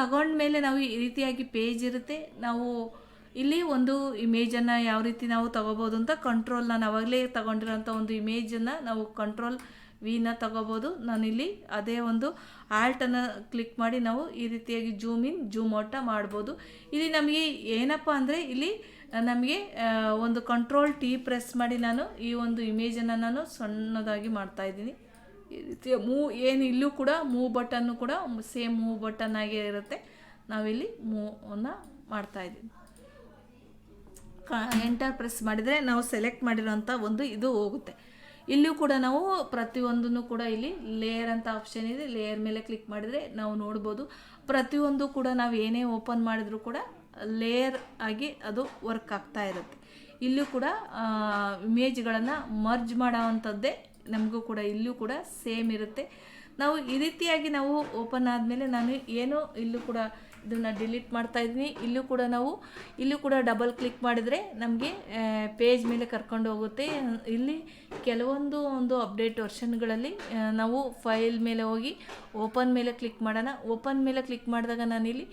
Speaker 1: ತಗೊಂಡ್ಮೇಲೆ ನಾವು ಈ ರೀತಿಯಾಗಿ ಪೇಜ್ ಇರುತ್ತೆ. ನಾವು ಇಲ್ಲಿ ಒಂದು ಇಮೇಜನ್ನು ಯಾವ ರೀತಿ ನಾವು ತಗೋಬೋದು ಅಂತ ಕಂಟ್ರೋಲ್ ನಾನು ಅವಾಗಲೇ ತಗೊಂಡಿರೋಂಥ ಒಂದು ಇಮೇಜನ್ನು ನಾವು ಕಂಟ್ರೋಲ್ ವಿನ ತಗೋಬೋದು. ನಾನಿಲ್ಲಿ ಅದೇ ಒಂದು ಆಲ್ಟನ್ನು ಕ್ಲಿಕ್ ಮಾಡಿ ನಾವು ಈ ರೀತಿಯಾಗಿ ಜೂಮ್ ಇನ್ ಜೂಮ್ ಔಟ ಮಾಡ್ಬೋದು. ಇಲ್ಲಿ ನಮಗೆ ಏನಪ್ಪ ಅಂದರೆ ಇಲ್ಲಿ ನಮಗೆ ಒಂದು ಕಂಟ್ರೋಲ್ ಟಿ ಪ್ರೆಸ್ ಮಾಡಿ ನಾನು ಈ ಒಂದು ಇಮೇಜನ್ನು ನಾನು ಸಣ್ಣದಾಗಿ ಮಾಡ್ತಾ ಇದ್ದೀನಿ. ಮೂವ್ ಏನು ಇಲ್ಲೂ ಕೂಡ ಮೂ ಬಟನ್ನು ಕೂಡ ಸೇಮ್ ಮೂ ಬಟನ್ ಆಗೇ ಇರುತ್ತೆ. ನಾವಿಲ್ಲಿ ಮೂವನ್ನು ಮಾಡ್ತಾ ಇದ್ದೀವಿ. ಎಂಟರ್ ಪ್ರೆಸ್ ಮಾಡಿದರೆ ನಾವು ಸೆಲೆಕ್ಟ್ ಮಾಡಿರೋಂಥ ಒಂದು ಇದು ಹೋಗುತ್ತೆ. ಇಲ್ಲೂ ಕೂಡ ನಾವು ಪ್ರತಿಯೊಂದನ್ನು ಕೂಡ ಇಲ್ಲಿ ಲೇಯರ್ ಅಂತ ಆಪ್ಷನ್ ಇದೆ. ಲೇಯರ್ ಮೇಲೆ ಕ್ಲಿಕ್ ಮಾಡಿದರೆ ನಾವು ನೋಡ್ಬೋದು. ಪ್ರತಿಯೊಂದು ಕೂಡ ನಾವು ಏನೇ ಓಪನ್ ಮಾಡಿದರೂ ಕೂಡ ಲೇಯರ್ ಆಗಿ ಅದು ವರ್ಕ್ ಆಗ್ತಾ ಇರುತ್ತೆ. ಇಲ್ಲೂ ಕೂಡ ಇಮೇಜ್ಗಳನ್ನು ಮರ್ಜ್ ಮಾಡೋವಂಥದ್ದೇ ನಮಗೂ ಕೂಡ ಇಲ್ಲೂ ಕೂಡ ಸೇಮ್ ಇರುತ್ತೆ. ನಾವು ಈ ರೀತಿಯಾಗಿ ನಾವು ಓಪನ್ ಆದಮೇಲೆ ನಾನು ಏನೋ ಇಲ್ಲೂ ಕೂಡ ಇದನ್ನು ಡಿಲೀಟ್ ಮಾಡ್ತಾ ಇದ್ದೀನಿ. ಇಲ್ಲೂ ಕೂಡ ನಾವು, ಇಲ್ಲೂ ಕೂಡ ಡಬಲ್ ಕ್ಲಿಕ್ ಮಾಡಿದರೆ ನಮಗೆ ಪೇಜ್ ಮೇಲೆ ಕರ್ಕೊಂಡು ಹೋಗುತ್ತೆ. ಇಲ್ಲಿ ಕೆಲವೊಂದು ಒಂದು ಅಪ್ಡೇಟ್ ವರ್ಷನ್ಗಳಲ್ಲಿ ನಾವು ಫೈಲ್ ಮೇಲೆ ಹೋಗಿ ಓಪನ್ ಮೇಲೆ ಕ್ಲಿಕ್ ಮಾಡೋಣ. ಓಪನ್ ಮೇಲೆ ಕ್ಲಿಕ್ ಮಾಡಿದಾಗ ನಾನಿಲ್ಲಿ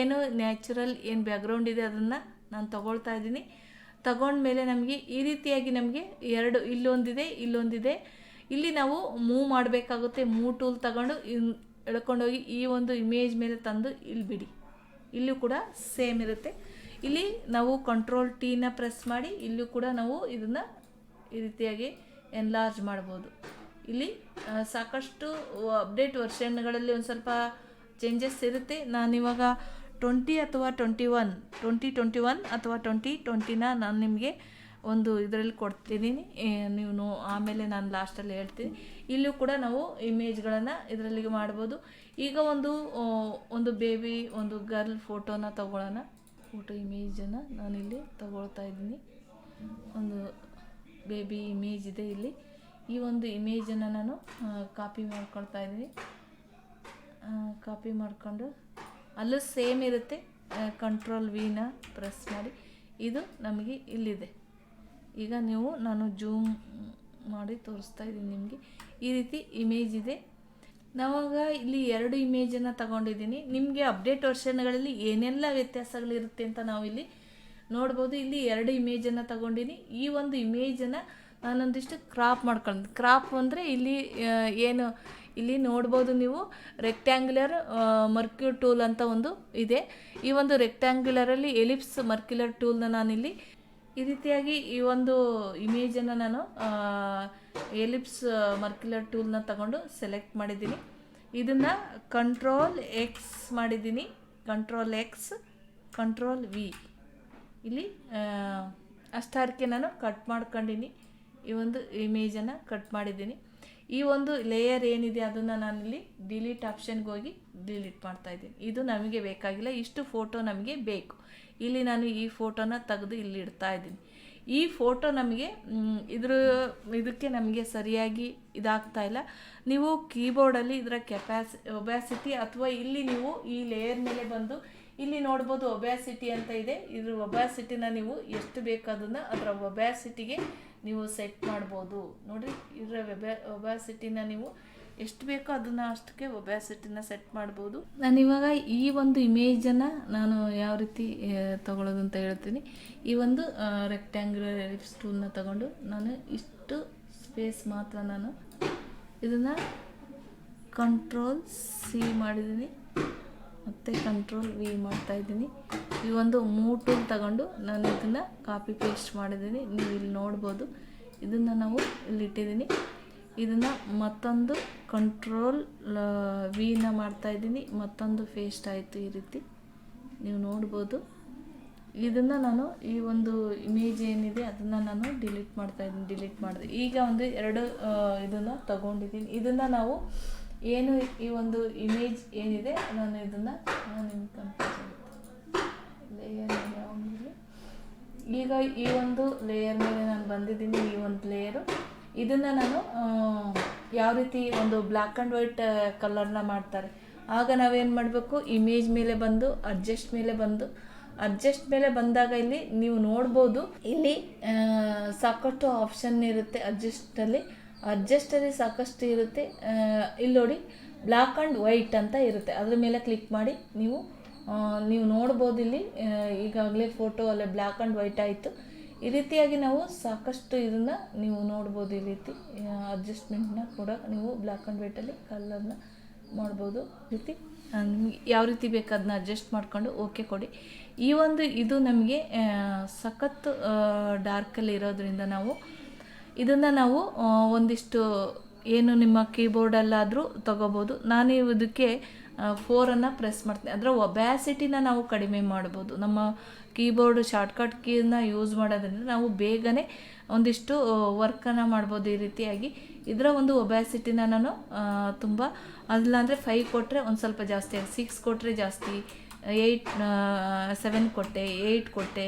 Speaker 1: ಏನು ನ್ಯಾಚುರಲ್ ಏನು ಬ್ಯಾಕ್ಗ್ರೌಂಡ್ ಇದೆ ಅದನ್ನು ನಾನು ತಗೊಳ್ತಾ ಇದ್ದೀನಿ. ತಗೊಂಡ್ಮೇಲೆ ನಮಗೆ ಈ ರೀತಿಯಾಗಿ ನಮಗೆ ಎರಡು, ಇಲ್ಲೊಂದಿದೆ ಇಲ್ಲೊಂದಿದೆ. ಇಲ್ಲಿ ನಾವು ಮೂವ್ ಮಾಡಬೇಕಾಗುತ್ತೆ ಮೂವ್ ಟೂಲ್ ತಗೊಂಡು ಎಳ್ಕೊಂಡೋಗಿ ಈ ಒಂದು ಇಮೇಜ್ ಮೇಲೆ ತಂದು ಇಲ್ಲಿ ಬಿಡಿ. ಇಲ್ಲೂ ಕೂಡ ಸೇಮ್ ಇರುತ್ತೆ. ಇಲ್ಲಿ ನಾವು ಕಂಟ್ರೋಲ್ ಟೀನ ಪ್ರೆಸ್ ಮಾಡಿ, ಇಲ್ಲೂ ಕೂಡ ನಾವು ಇದನ್ನು ಈ ರೀತಿಯಾಗಿ ಎನ್ಲಾರ್ಜ್ ಮಾಡ್ಬೋದು. ಇಲ್ಲಿ ಸಾಕಷ್ಟು ಅಪ್ಡೇಟ್ ವರ್ಷನ್ಗಳಲ್ಲಿ ಒಂದು ಸ್ವಲ್ಪ ಚೇಂಜಸ್ ಇರುತ್ತೆ. ನಾನಿವಾಗ ಟ್ವೆಂಟಿ ಅಥವಾ twenty one, twenty twenty one ಅಥವಾ ಟ್ವೆಂಟಿ ಟ್ವೆಂಟಿನ ನಾನು ನಿಮಗೆ ಒಂದು ಇದರಲ್ಲಿ ಕೊಡ್ತೀನಿ ನೀವು ಆಮೇಲೆ ನಾನು ಲಾಸ್ಟಲ್ಲಿ ಹೇಳ್ತೀನಿ. ಇಲ್ಲೂ ಕೂಡ ನಾವು ಇಮೇಜ್ಗಳನ್ನು ಇದರಲ್ಲಿ ಮಾಡ್ಬೋದು. ಈಗ ಒಂದು ಒಂದು ಬೇಬಿ, ಒಂದು ಗರ್ಲ್ ಫೋಟೋನ ತಗೊಳ್ಳೋಣ. ಫೋಟೋ ಇಮೇಜನ್ನು ನಾನಿಲ್ಲಿ ತಗೊಳ್ತಾ ಇದ್ದೀನಿ. ಒಂದು ಬೇಬಿ ಇಮೇಜ್ ಇದೆ ಇಲ್ಲಿ. ಈ ಒಂದು ಇಮೇಜನ್ನು ನಾನು ಕಾಪಿ ಮಾಡ್ಕೊಳ್ತಾ ಇದ್ದೀನಿ. ಕಾಪಿ ಮಾಡಿಕೊಂಡು ಅಲ್ಲೂ ಸೇಮ್ ಇರುತ್ತೆ. ಕಂಟ್ರೋಲ್ ವಿನ ಪ್ರೆಸ್ ಮಾಡಿ. ಇದು ನಮಗೆ ಇಲ್ಲಿದೆ. ಈಗ ನೀವು, ನಾನು ಜೂಮ್ ಮಾಡಿ ತೋರಿಸ್ತಾ ಇದ್ದೀನಿ ನಿಮಗೆ. ಈ ರೀತಿ ಇಮೇಜ್ ಇದೆ. ನಾವಾಗ ಇಲ್ಲಿ ಎರಡು ಇಮೇಜನ್ನು ತಗೊಂಡಿದ್ದೀನಿ. ನಿಮಗೆ ಅಪ್ಡೇಟ್ ವರ್ಷನ್ಗಳಲ್ಲಿ ಏನೆಲ್ಲ ವ್ಯತ್ಯಾಸಗಳಿರುತ್ತೆ ಅಂತ ನಾವು ಇಲ್ಲಿ ನೋಡ್ಬೋದು. ಇಲ್ಲಿ ಎರಡು ಇಮೇಜನ್ನು ತಗೊಂಡಿನಿ. ಈ ಒಂದು ಇಮೇಜನ್ನು ನಾನೊಂದಿಷ್ಟು ಕ್ರಾಪ್ ಮಾಡ್ಕೊಂಡು ಕ್ರಾಪ್ ಅಂದರೆ ಇಲ್ಲಿ ಏನು, ಇಲ್ಲಿ ನೋಡ್ಬೋದು ನೀವು ರೆಕ್ಟ್ಯಾಂಗ್ಯುಲರ್ ಮರ್ಕ್ಯೂರ್ ಟೂಲ್ ಅಂತ ಒಂದು ಇದೆ. ಈ ಒಂದು ರೆಕ್ಟ್ಯಾಂಗ್ಯುಲರಲ್ಲಿ ಎಲಿಪ್ಸ್ ಮರ್ಕ್ಯುಲರ್ ಟೂಲ್ನ ನಾನಿಲ್ಲಿ ಈ ರೀತಿಯಾಗಿ ಈ ಒಂದು ಇಮೇಜನ್ನು ನಾನು ಎಲಿಪ್ಸ್ ಮರ್ಕ್ಯುಲರ್ ಟೂಲ್ನ ತಗೊಂಡು ಸೆಲೆಕ್ಟ್ ಮಾಡಿದ್ದೀನಿ. ಇದನ್ನು ಕಂಟ್ರೋಲ್ ಎಕ್ಸ್ ಮಾಡಿದ್ದೀನಿ. ಕಂಟ್ರೋಲ್ ಎಕ್ಸ್ ಕಂಟ್ರೋಲ್ ವಿ ಇಲ್ಲಿ ಅಷ್ಟಾರಕ್ಕೆ ನಾನು ಕಟ್ ಮಾಡ್ಕೊಂಡಿನಿ. ಈ ಒಂದು ಇಮೇಜನ್ನು ಕಟ್ ಮಾಡಿದ್ದೀನಿ. ಈ ಒಂದು ಲೇಯರ್ ಏನಿದೆ ಅದನ್ನು ನಾನಿಲ್ಲಿ ಡಿಲೀಟ್ ಆಪ್ಷನ್ಗೆ ಹೋಗಿ ಡಿಲೀಟ್ ಮಾಡ್ತಾ ಇದ್ದೀನಿ. ಇದು ನಮಗೆ ಬೇಕಾಗಿಲ್ಲ, ಇಷ್ಟು ಫೋಟೋ ನಮಗೆ ಬೇಕು. ಇಲ್ಲಿ ನಾನು ಈ ಫೋಟೋನ ತೆಗೆದು ಇಲ್ಲಿ ಇಡ್ತಾ ಇದ್ದೀನಿ. ಈ ಫೋಟೋ ನಮಗೆ ಇದ್ರ ಇದಕ್ಕೆ ನಮಗೆ ಸರಿಯಾಗಿ ಇದಾಗ್ತಾ ಇಲ್ಲ. ನೀವು ಕೀಬೋರ್ಡಲ್ಲಿ ಇದರ ಕೆಪಾಸಿ ಒಬ್ಯಾಸಿಟಿ ಅಥವಾ ಇಲ್ಲಿ ನೀವು ಈ ಲೇಯರ್ ಮೇಲೆ ಬಂದು ಇಲ್ಲಿ ನೋಡ್ಬೋದು ಒಬ್ಯಾಸಿಟಿ ಅಂತ ಇದೆ. ಇದ್ರ ಒಬ್ಯಾಸಿಟಿನ ನೀವು ಎಷ್ಟು ಬೇಕು ಅದನ್ನು ಅದರ ಒಬ್ಯಾಸಿಟಿಗೆ ನೀವು ಸೆಟ್ ಮಾಡ್ಬೋದು. ನೋಡಿರಿ, ಇದರ ವೆಬ್ಯಾ ಒಬ್ಯಾಸಿಟಿನ ನೀವು ಎಷ್ಟು ಬೇಕೋ ಅದನ್ನು ಅಷ್ಟಕ್ಕೆ ಒಬ್ಯಾಸಿಟಿನ ಸೆಟ್ ಮಾಡ್ಬೋದು. ನಾನು ಇವಾಗ ಈ ಒಂದು ಇಮೇಜನ್ನು ನಾನು ಯಾವ ರೀತಿ ತಗೊಳ್ಳೋದು ಅಂತ ಹೇಳ್ತೀನಿ. ಈ ಒಂದು ರೆಕ್ಟ್ಯಾಂಗ್ಯುಲರ್ ಎಲಿಪ್ಸ್ ಟೂಲ್ನ ತಗೊಂಡು ನಾನು ಇಷ್ಟು ಸ್ಪೇಸ್ ಮಾತ್ರ ನಾನು ಇದನ್ನು ಕಂಟ್ರೋಲ್ ಸಿ ಮಾಡಿದ್ದೀನಿ. ಮತ್ತು ಕಂಟ್ರೋಲ್ ವಿ ಮಾಡ್ತಾ ಇದ್ದೀನಿ. ಈ ಒಂದು ಮೂರು ಟೂಲ್ ತಗೊಂಡು ನಾನು ಇದನ್ನು ಕಾಪಿ ಪೇಸ್ಟ್ ಮಾಡಿದ್ದೀನಿ. ನೀವು ಇಲ್ಲಿ ನೋಡ್ಬೋದು. ಇದನ್ನು ನಾವು ಇಲ್ಲಿ ಇಟ್ಟಿದ್ದೀನಿ. ಇದನ್ನು ಮತ್ತೊಂದು ಕಂಟ್ರೋಲ್ ವಿನ ಮಾಡ್ತಾ ಇದ್ದೀನಿ. ಮತ್ತೊಂದು ಫೇಸ್ಟ್ ಆಯಿತು ಈ ರೀತಿ. ನೀವು ನೋಡ್ಬೋದು. ಇದನ್ನು ನಾನು ಈ ಒಂದು ಇಮೇಜ್ ಏನಿದೆ ಅದನ್ನು ನಾನು ಡಿಲೀಟ್ ಮಾಡ್ತಾ ಇದ್ದೀನಿ. ಡಿಲೀಟ್ ಮಾಡಿದೆ. ಈಗ ಒಂದು ಎರಡು ಇದನ್ನು ತಗೊಂಡಿದ್ದೀನಿ. ಇದನ್ನು ನಾವು ಏನು ಈ ಒಂದು ಇಮೇಜ್ ಏನಿದೆ, ನಾನು ಇದನ್ನು ನಾನು ಈಗ ಈ ಒಂದು ಲೇಯರ್ ಮೇಲೆ ನಾನು ಬಂದಿದ್ದೀನಿ, ಈ ಒಂದು ಲೇಯರು ಇದನ್ನು ನಾನು ಯಾವ ರೀತಿ ಒಂದು ಬ್ಲ್ಯಾಕ್ ಆ್ಯಂಡ್ ವೈಟ್ ಕಲರ್ನ ಮಾಡ್ತಾರೆ. ಆಗ ನಾವೇನು ಮಾಡಬೇಕು? ಇಮೇಜ್ ಮೇಲೆ ಬಂದು ಅಡ್ಜಸ್ಟ್ ಮೇಲೆ ಬಂದು. ಅಡ್ಜಸ್ಟ್ ಮೇಲೆ ಬಂದಾಗ ಇಲ್ಲಿ ನೀವು ನೋಡ್ಬೋದು, ಇಲ್ಲಿ ಸಾಕಷ್ಟು ಆಪ್ಷನ್ ಇರುತ್ತೆ ಅಡ್ಜಸ್ಟಲ್ಲಿ ಅಡ್ಜಸ್ಟಲ್ಲಿ ಸಾಕಷ್ಟು ಇರುತ್ತೆ. ಇಲ್ಲಿ ನೋಡಿ ಬ್ಲ್ಯಾಕ್ ಆ್ಯಂಡ್ ವೈಟ್ ಅಂತ ಇರುತ್ತೆ. ಅದ್ರ ಮೇಲೆ ಕ್ಲಿಕ್ ಮಾಡಿ ನೀವು ನೀವು ನೋಡ್ಬೋದು ಇಲ್ಲಿ ಈಗಾಗಲೇ ಫೋಟೋ ಅಲ್ಲೇ ಬ್ಲ್ಯಾಕ್ ಆ್ಯಂಡ್ ವೈಟ್ ಆಯಿತು. ಈ ರೀತಿಯಾಗಿ ನಾವು ಸಾಕಷ್ಟು ಇದನ್ನು ನೀವು ನೋಡ್ಬೋದು ಈ ರೀತಿ. ಅಡ್ಜಸ್ಟ್ಮೆಂಟ್ನ ಕೂಡ ನೀವು ಬ್ಲ್ಯಾಕ್ ಆ್ಯಂಡ್ ವೈಟಲ್ಲಿ ಕಲರ್ನ ಮಾಡ್ಬೋದು ರೀತಿ. ನಿಮ್ಗೆ ಯಾವ ರೀತಿ ಬೇಕು ಅದನ್ನ ಅಡ್ಜಸ್ಟ್ ಮಾಡಿಕೊಂಡು ಓಕೆ ಕೊಡಿ. ಈ ಒಂದು ಇದು ನಮಗೆ ಸಖತ್ತು ಸಖತ್ ಡಾರ್ಕಲ್ಲಿ ಇರೋದ್ರಿಂದ ನಾವು ಇದನ್ನು ನಾವು ಒಂದಿಷ್ಟು ಏನು ನಿಮ್ಮ ಕೀಬೋರ್ಡಲ್ಲಾದರೂ ತಗೋಬೋದು. ನಾನು ಇದಕ್ಕೆ ಫೋರನ್ನು ಪ್ರೆಸ್ ಮಾಡ್ತೀನಿ. ಅದರ ಒಬ್ಯಾಸಿಟಿನ ನಾವು ಕಡಿಮೆ ಮಾಡ್ಬೋದು. ನಮ್ಮ ಕೀಬೋರ್ಡ್ ಶಾರ್ಟ್ಕಟ್ ಕೀನ ಯೂಸ್ ಮಾಡೋದ್ರಿಂದ ನಾವು ಬೇಗನೆ ಒಂದಿಷ್ಟು ವರ್ಕನ್ನು ಮಾಡ್ಬೋದು ಈ ರೀತಿಯಾಗಿ. ಇದರ ಒಂದು ಒಬ್ಯಾಸಿಟಿನ ನಾನು ತುಂಬ ಅಲ್ಲಾಂದರೆ ಫೈವ್ ಕೊಟ್ಟರೆ ಒಂದು ಸ್ವಲ್ಪ ಜಾಸ್ತಿ ಸಿಕ್ಸ್ ಕೊಟ್ಟರೆ ಜಾಸ್ತಿ ಏಯ್ಟ್ ಸೆವೆನ್ ಕೊಟ್ಟೆ ಏಯ್ಟ್ ಕೊಟ್ಟೆ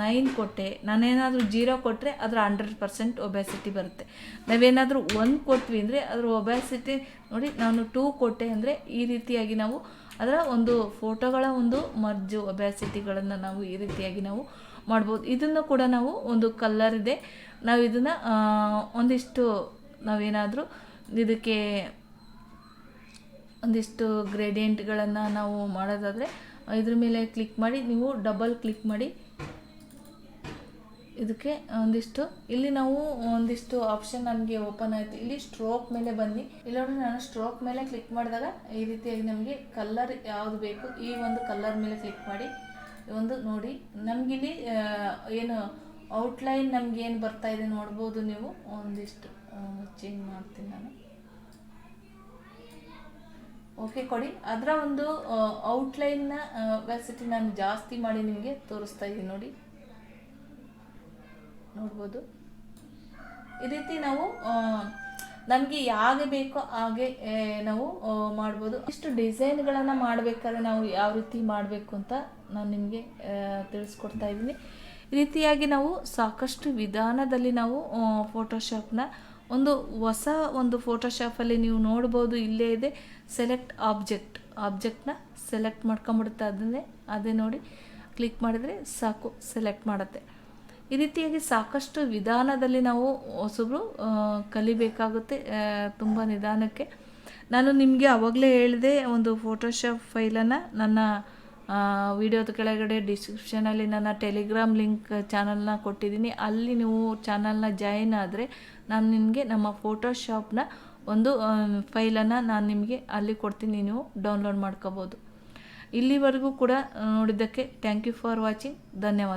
Speaker 1: ನೈನ್ ಕೊಟ್ಟೆ. ನಾನೇನಾದರೂ ಜೀರೋ ಕೊಟ್ಟರೆ ಅದರ ಹಂಡ್ರೆಡ್ ಪರ್ಸೆಂಟ್ ಒಬ್ಯಾಸಿಟಿ ಬರುತ್ತೆ. ನಾವೇನಾದರೂ ಒಂದು ಕೊಟ್ವಿ ಅಂದರೆ ಅದರ ಒಬ್ಯಾಸಿಟಿ ನೋಡಿ ನಾನು ಟೂ ಕೊಟ್ಟೆ ಅಂದರೆ ಈ ರೀತಿಯಾಗಿ ನಾವು ಅದರ ಒಂದು ಫೋಟೋಗಳ ಒಂದು ಮರ್ಜು ಒಬ್ಯಾಸಿಟಿಗಳನ್ನು ನಾವು ಈ ರೀತಿಯಾಗಿ ನಾವು ಮಾಡ್ಬೋದು. ಇದನ್ನು ಕೂಡ ನಾವು ಒಂದು ಕಲ್ಲರ್ ಇದೆ. ನಾವು ಇದನ್ನು ಒಂದಿಷ್ಟು ನಾವೇನಾದರೂ ಇದಕ್ಕೆ ಒಂದಿಷ್ಟು ಗ್ರೇಡಿಯಂಟ್ಗಳನ್ನು ನಾವು ಮಾಡೋದಾದರೆ ಇದ್ರ ಮೇಲೆ ಕ್ಲಿಕ್ ಮಾಡಿ, ನೀವು ಡಬಲ್ ಕ್ಲಿಕ್ ಮಾಡಿ ಇದಕ್ಕೆ ಒಂದಿಷ್ಟು. ಇಲ್ಲಿ ನಾವು ಒಂದಿಷ್ಟು ಆಪ್ಷನ್ ನನಗೆ ಓಪನ್ ಆಯಿತು. ಇಲ್ಲಿ ಸ್ಟ್ರೋಕ್ ಮೇಲೆ ಬನ್ನಿ. ಇಲ್ಲಿ ನೋಡಿ ನಾನು ಸ್ಟ್ರೋಕ್ ಮೇಲೆ ಕ್ಲಿಕ್ ಮಾಡಿದಾಗ ಈ ರೀತಿಯಾಗಿ ನಮಗೆ ಕಲರ್ ಯಾವುದು ಬೇಕು ಈ ಒಂದು ಕಲರ್ ಮೇಲೆ ಕ್ಲಿಕ್ ಮಾಡಿ. ಒಂದು ನೋಡಿ. ನಮಗಿಲ್ಲಿ ಏನು ಔಟ್ಲೈನ್ ನಮ್ಗೆ ಏನು ಬರ್ತಾ ಇದೆ ನೋಡ್ಬೋದು ನೀವು. ಒಂದಿಷ್ಟು ಚೇಂಜ್ ಮಾಡ್ತೀನಿ ನಾನು. ಓಕೆ ಕೊಡಿ. ಅದರ ಒಂದು ಔಟ್ಲೈನ್ನ ವ್ಯಾಸಿಟಿ ನಾನು ಜಾಸ್ತಿ ಮಾಡಿ ನಿಮಗೆ ತೋರಿಸ್ತಾ ಇದ್ದೀನಿ ನೋಡಿ. ನೋಡ್ಬೋದು. ಈ ರೀತಿ ನಾವು ನಮಗೆ ಹೇಗೆ ಬೇಕೋ ಹಾಗೆ ನಾವು ಮಾಡ್ಬೋದು. ಇಷ್ಟು ಡಿಸೈನ್ಗಳನ್ನು ಮಾಡಬೇಕಾದ್ರೆ ನಾವು ಯಾವ ರೀತಿ ಮಾಡಬೇಕು ಅಂತ ನಾನು ನಿಮಗೆ ತಿಳಿಸ್ಕೊಡ್ತಾ ಇದ್ದೀನಿ. ಈ ರೀತಿಯಾಗಿ ನಾವು ಸಾಕಷ್ಟು ವಿಧಾನದಲ್ಲಿ ನಾವು ಫೋಟೋಶಾಪ್ನ ಒಂದು ಹೊಸ ಒಂದು ಫೋಟೋಶಾಪಲ್ಲಿ ನೀವು ನೋಡ್ಬೋದು, ಇಲ್ಲೇ ಇದೆ. ಸೆಲೆಕ್ಟ್ ಆಬ್ಜೆಕ್ಟ್ ಆಬ್ಜೆಕ್ಟ್ನ ಸೆಲೆಕ್ಟ್ ಮಾಡ್ಕೊಂಬಿಡುತ್ತೆ ಅದನ್ನೇ, ಅದೇ ನೋಡಿ. ಕ್ಲಿಕ್ ಮಾಡಿದರೆ ಸಾಕು ಸೆಲೆಕ್ಟ್ ಮಾಡುತ್ತೆ. ಈ ರೀತಿಯಾಗಿ ಸಾಕಷ್ಟು ವಿಧಾನದಲ್ಲಿ ನಾವು ಹೊಸಬ್ರು ಕಲಿಬೇಕಾಗುತ್ತೆ ತುಂಬ ನಿಧಾನಕ್ಕೆ. ನಾನು ನಿಮಗೆ ಆವಾಗಲೇ ಹೇಳಿದೆ, ಒಂದು ಫೋಟೋಶಾಪ್ ಫೈಲನ್ನು ನನ್ನ ವಿಡಿಯೋದ ಕೆಳಗಡೆ ಡಿಸ್ಕ್ರಿಪ್ಷನಲ್ಲಿ ನನ್ನ ಟೆಲಿಗ್ರಾಮ್ ಲಿಂಕ್ ಚಾನಲ್ನ ಕೊಟ್ಟಿದ್ದೀನಿ. ಅಲ್ಲಿ ನೀವು ಚಾನಲ್ನ ಜಾಯಿನ್ ಆದರೆ ನಾನು ನಿಮಗೆ ನಮ್ಮ ಫೋಟೋಶಾಪ್ನ ಒಂದು ಫೈಲನ್ನು ನಾನು ನಿಮಗೆ ಅಲ್ಲಿ ಕೊಡ್ತೀನಿ, ನೀವು ಡೌನ್ಲೋಡ್ ಮಾಡ್ಕೋಬೋದು. ಇಲ್ಲಿವರೆಗೂ ಕೂಡ ನೋಡಿದ್ದಕ್ಕೆ ಥ್ಯಾಂಕ್ ಯು ಫಾರ್ ವಾಚಿಂಗ್ ಧನ್ಯವಾದ.